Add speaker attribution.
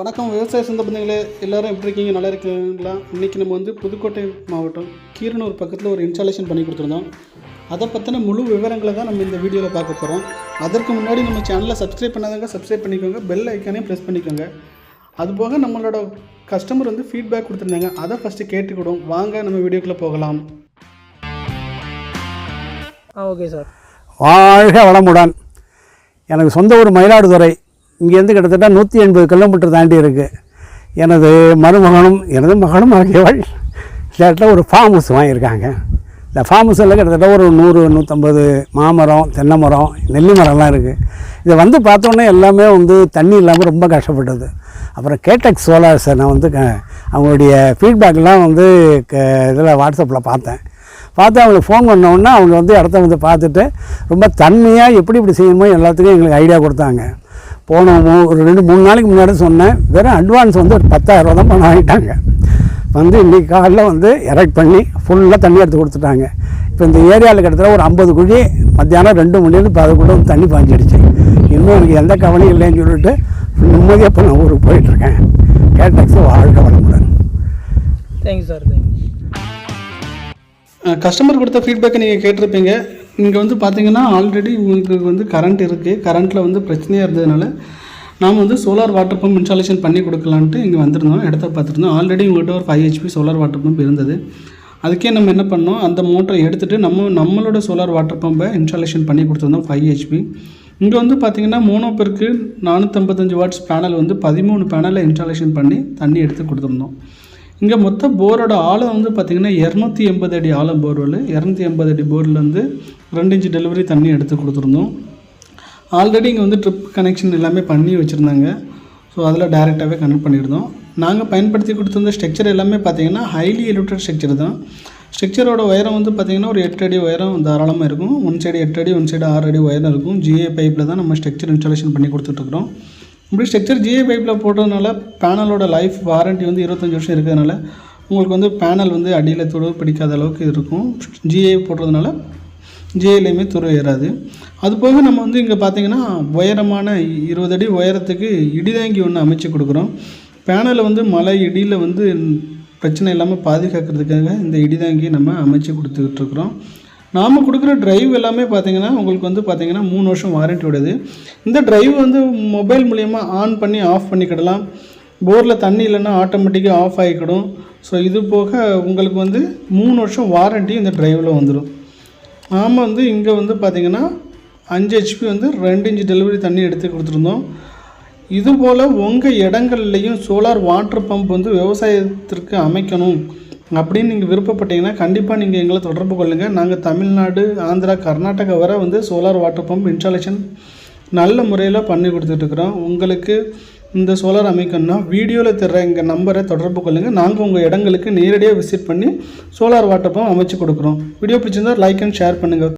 Speaker 1: வணக்கம் விவசாய சொந்த பந்தங்களே எல்லோரும் எப்படி இருக்கீங்க நல்லா இருக்கீங்களா இன்றைக்கி நம்ம வந்து புதுக்கோட்டை மாவட்டம் கீரனூர் பக்கத்தில் ஒரு இன்ஸ்டாலேஷன் பண்ணி கொடுத்துருந்தோம் அதை பற்றின முழு விவரங்களை தான் நம்ம இந்த வீடியோவில் பார்க்க போகிறோம் அதற்கு முன்னாடி நம்ம சேனலை சப்ஸ்கிரைப் பண்ணாதவங்க சப்ஸ்கிரைப் பண்ணிக்கோங்க பெல் ஐக்கானே ப்ரெஸ் பண்ணிக்கோங்க அதுபோக நம்மளோட கஸ்டமர் வந்து ஃபீட்பேக் கொடுத்துருந்தாங்க அதை ஃபஸ்ட்டு கேட்டுக்கிடும் வாங்க நம்ம வீடியோக்குள்ளே போகலாம்
Speaker 2: ஆ ஓகே சார்
Speaker 3: வாழ்க வளமுடன் எனக்கு சொந்த ஊர் மயிலாடுதுறை இங்கேருந்து கிட்டத்தட்ட நூற்றி எண்பது கிலோமீட்டர் தாண்டி இருக்குது எனது மருமகனும் எனது மகனும் ஆகியவள் கிட்டத்தட்ட ஒரு ஃபார்ம் ஹவுஸ் வாங்கியிருக்காங்க இந்த ஃபார்ம் ஹவுஸில் கிட்டத்தட்ட ஒரு நூறு நூற்றம்பது மாமரம் தென்னை மரம் நெல்லி மரம்லாம் இருக்குது இதை வந்து பார்த்தோன்னே எல்லாமே வந்து தண்ணி இல்லாமல் ரொம்ப கஷ்டப்பட்டது அப்புறம் கேட்டக் சோலார் சார் நான் வந்து அவங்களுடைய ஃபீட்பேக்லாம் வந்து க இதில் வாட்ஸ்அப்பில் பார்த்தேன் பார்த்து அவங்களுக்கு ஃபோன் பண்ணோன்னா அவங்க வந்து இடத்த வந்து பார்த்துட்டு ரொம்ப தன்மையாக எப்படி இப்படி செய்யணுமோ எல்லாத்துக்கும் எங்களுக்கு ஐடியா கொடுத்தாங்க போன ஒரு ரெண்டு மூணு நாளைக்கு முன்னாடி சொன்னேன் வெறும் அட்வான்ஸ் வந்து ஒரு பத்தாயிரரூவா தான் பணம் ஆகிட்டாங்க வந்து இன்றைக்கி காலையில் வந்து எரெக்ட் பண்ணி ஃபுல்லாக தண்ணி எடுத்து கொடுத்துட்டாங்க இப்போ இந்த ஏரியாவில் கிட்டத்தட்ட ஒரு ஐம்பது குழி மத்தியானம் ரெண்டு மணிலேருந்து அதுக்குள்ளே வந்து தண்ணி பாஞ்சிடுச்சு இன்னும் எனக்கு எந்த கவலையும் இல்லைன்னு சொல்லிட்டு நிம்மதியாக இப்போ நான் ஊருக்கு போயிட்டுருக்கேன் கேட்டக்ஸ் வாழ்க்கை வளமுடன்
Speaker 2: தேங்க்யூ சார் தேங்க்யூ
Speaker 1: கஸ்டமர் கொடுத்த ஃபீட்பேக்கை நீங்கள் கேட்டிருப்பீங்க இங்கே வந்து பார்த்திங்கன்னா ஆல்ரெடி இவங்களுக்கு வந்து கரண்ட் இருக்குது கரண்ட்டில் வந்து பிரச்சனையாக இருந்ததுனால நாம் வந்து சோலார் வாட்டர் பம்ப் இன்ஸ்டாலேஷன் பண்ணி கொடுக்கலான்ட்டு இங்கே வந்திருந்தோம் இடத்த பார்த்துருந்தோம் ஆல்ரெடி இவங்கள்ட்ட ஒரு five HP solar water pump இருந்தது அதுக்கே நம்ம என்ன பண்ணோம் அந்த மோட்டரை எடுத்துகிட்டு நம்ம நம்மளோட சோலார் வாட்டர் பம்பை இன்ஸ்டாலேஷன் பண்ணி கொடுத்துருந்தோம் ஃபைவ் ஹெச்பி இங்கே வந்து பார்த்திங்கன்னா பேருக்கு நானூற்றம்பத்தஞ்சு வாட்ஸ் பேனல் வந்து பதிமூணு பேனலை இன்ஸ்டாலேஷன் பண்ணி தண்ணி எடுத்து கொடுத்துருந்தோம் இங்கே மொத்த போரோட ஆழம் வந்து பார்த்திங்கன்னா இரநூத்தி எண்பது அடி ஆழம் போர்வெல் இரநூத்தி எண்பது அடி போர்லேருந்து ரெண்டு இன்ச்சு டெலிவரி தண்ணி எடுத்து கொடுத்துருந்தோம் ஆல்ரெடி இங்கே வந்து ட்ரிப் கனெக்ஷன் எல்லாமே பண்ணி வச்சுருந்தாங்க ஸோ அதில் டைரெக்டாகவே கனெக்ட் பண்ணியிருந்தோம் நாங்கள் பயன்படுத்தி கொடுத்துருந்த ஸ்ட்ரக்சர் எல்லாமே பார்த்திங்கன்னா ஹைலி எலிவேட்டட் ஸ்ட்ரக்சர் தான் ஸ்ட்ரக்சரோட உயரம் வந்து பார்த்திங்கன்னா ஒரு எட்டு அடி உயரம் தாராளமாக இருக்கும் ஒன் சைடு எட்டு அடி ஒன் சைடு ஆறு அடி உயரம் இருக்கும் ஜிஏ பைப்பில் தான் நம்ம ஸ்ட்ரக்சர் இன்ஸ்டாலேஷன் பண்ணி கொடுத்துட்ருக்குறோம் இப்படி ஸ்ட்ரக்சர் ஜிஏ பைப்பில் போட்டதுனால பேனலோட லைஃப் வாரண்ட்டி வந்து இருபத்தஞ்சி வருஷம் இருக்கிறதுனால உங்களுக்கு வந்து பேனல் வந்து அடியில் தொடர்பு பிடிக்காத அளவுக்கு இருக்கும் ஜிஏ போடுறதுனால ஜிஐலையுமே துரு ஏறாது அது போக நம்ம வந்து இங்கே பார்த்தீங்கன்னா உயரமான இருபது அடி உயரத்துக்கு இடிதாங்கி ஒன்று அமைச்சு கொடுக்குறோம் பேனலில் வந்து மழை இடியில் வந்து பிரச்சனை இல்லாமல் பாதுகாக்கிறதுக்காக இந்த இடிதாங்கி நம்ம அமைச்சு கொடுத்துக்கிட்டுருக்குறோம் நாம் கொடுக்குற ட்ரைவ் எல்லாமே பார்த்தீங்கன்னா உங்களுக்கு வந்து பார்த்திங்கன்னா மூணு வருஷம் வாரண்ட்டி விடுது இந்த ட்ரைவ் வந்து மொபைல் மூலயமா ஆன் பண்ணி ஆஃப் பண்ணிக்கிடலாம் போரில் தண்ணி இல்லைன்னா ஆட்டோமேட்டிக்காக ஆஃப் ஆகிக்கிடும் ஸோ இது போக உங்களுக்கு வந்து மூணு வருஷம் வாரண்ட்டி இந்த ட்ரைவில் வந்துடும் நாம் வந்து இங்கே வந்து பார்த்திங்கன்னா அஞ்சு ஹெச்பி வந்து ரெண்டு இன்ச்சு டெலிவரி தண்ணி எடுத்து கொடுத்துருந்தோம் இதுபோல் உங்கள் இடங்கள்லையும் சோலார் வாட்ரு பம்ப் வந்து விவசாயத்திற்கு அமைக்கணும் அப்படின்னு நீங்கள் விருப்பப்பட்டீங்கன்னா கண்டிப்பாக நீங்கள் எங்களை தொடர்பு கொள்ளுங்கள் நாங்கள் தமிழ்நாடு ஆந்திரா கர்நாடகா வர வந்து சோலார் வாட்டர் பம்ப் இன்ஸ்டாலேஷன் நல்ல முறையில் பண்ணி கொடுத்துட்ருக்குறோம் உங்களுக்கு இந்த சோலார் அமைக்கணும்னா வீடியோவில் தர்ற எங்கள் நம்பரை தொடர்பு கொள்ளுங்கள் நாங்கள் உங்கள் இடங்களுக்கு நேரடியாக விசிட் பண்ணி சோலார் வாட்டர் பம்ப் அமைச்சு கொடுக்குறோம் வீடியோ பிடிச்சிருந்தால் லைக் அண்ட் ஷேர் பண்ணுங்கள்